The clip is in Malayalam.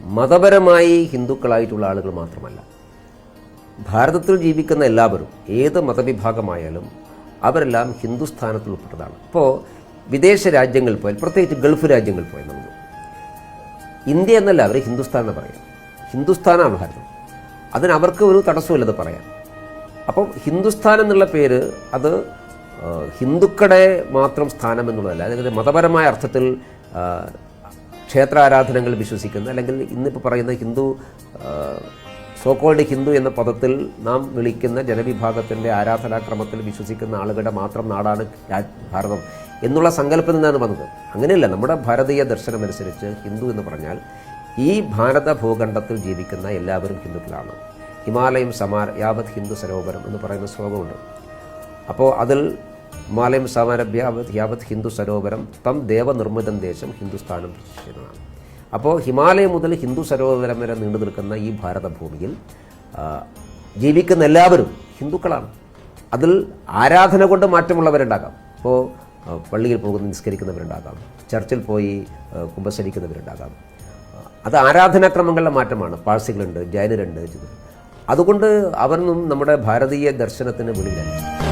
മതപരമായി ഹിന്ദുക്കളായിട്ടുള്ള ആളുകൾ മാത്രമല്ല ഭാരതത്തിൽ ജീവിക്കുന്ന എല്ലാവരും ഏത് മതവിഭാഗമായാലും അവരെല്ലാം ഹിന്ദുസ്ഥാനത്തിൽ ഉൾപ്പെട്ടതാണ്. ഇപ്പോൾ വിദേശ രാജ്യങ്ങളിൽ പോയാൽ പ്രത്യേകിച്ച് ഗൾഫ് രാജ്യങ്ങളിൽ പോയാൽ നമ്മൾ ഇന്ത്യ എന്നല്ല അവർ ഹിന്ദുസ്ഥാൻ എന്ന് പറയാം. ഹിന്ദുസ്ഥാനാണ് ഭാരതം. അതിന് അവർക്ക് ഒരു തടസ്സമില്ലത് പറയാം. അപ്പം ഹിന്ദുസ്ഥാൻ എന്നുള്ള പേര് അത് ഹിന്ദുക്കളെ മാത്രം സ്ഥാനം എന്നുള്ളതല്ല അതായത് മതപരമായ അർത്ഥത്തിൽ ക്ഷേത്രാരാധനകൾ വിശ്വസിക്കുന്ന. അല്ലെങ്കിൽ ഇന്നിപ്പോൾ പറയുന്ന ഹിന്ദു സോക്കോൾഡ് ഹിന്ദു എന്ന പദത്തിൽ നാം വിളിക്കുന്ന ജനവിഭാഗത്തിന്റെ ആരാധനാക്രമത്തിൽ വിശ്വസിക്കുന്ന ആളുകളുടെ മാത്രം നാടാണ് ഭാരതം എന്നുള്ള സങ്കല്പത്തിൽ നിന്നാണ് വന്നത്. അങ്ങനെയല്ല നമ്മുടെ ഭാരതീയ ദർശനമനുസരിച്ച് ഹിന്ദു എന്ന് പറഞ്ഞാൽ ഈ ഭാരത ഭൂഖണ്ഡത്തിൽ ജീവിക്കുന്ന എല്ലാവരും ഹിന്ദുക്കളാണ്. ഹിമാലയം സമാർ യാവത് ഹിന്ദു സരോവരം എന്ന് പറയുന്ന ശ്ലോകമുണ്ട്. അപ്പോൾ അതിൽ ഹിമാലയം സമാരഭ്യ യാവത് ഹിന്ദു സരോവരം തം ദേവനിർമ്മിതം ദേശം ഹിന്ദുസ്ഥാനം പ്രതിഷ്ഠിതമാണ് അപ്പോൾ ഹിമാലയം മുതൽ ഹിന്ദു സരോവരം വരെ നീണ്ടു നിൽക്കുന്ന ഈ ഭാരതഭൂമിയിൽ ജീവിക്കുന്ന എല്ലാവരും ഹിന്ദുക്കളാണ്. അതിൽ ആരാധന കൊണ്ട് മാറ്റമുള്ളവരുണ്ടാകാം. ഇപ്പോൾ പള്ളിയിൽ പോകുന്ന നിസ്കരിക്കുന്നവരുണ്ടാകാം ചർച്ചിൽ പോയി കുംഭസരിക്കുന്നവരുണ്ടാകാം അത് ആരാധനാക്രമങ്ങളുടെ മാറ്റമാണ്. പാഴ്സികളുണ്ട് ജൈനരുണ്ട് അതുകൊണ്ട് അവരൊന്നും നമ്മുടെ ഭാരതീയ ദർശനത്തിന് വെളിയിലല്ല.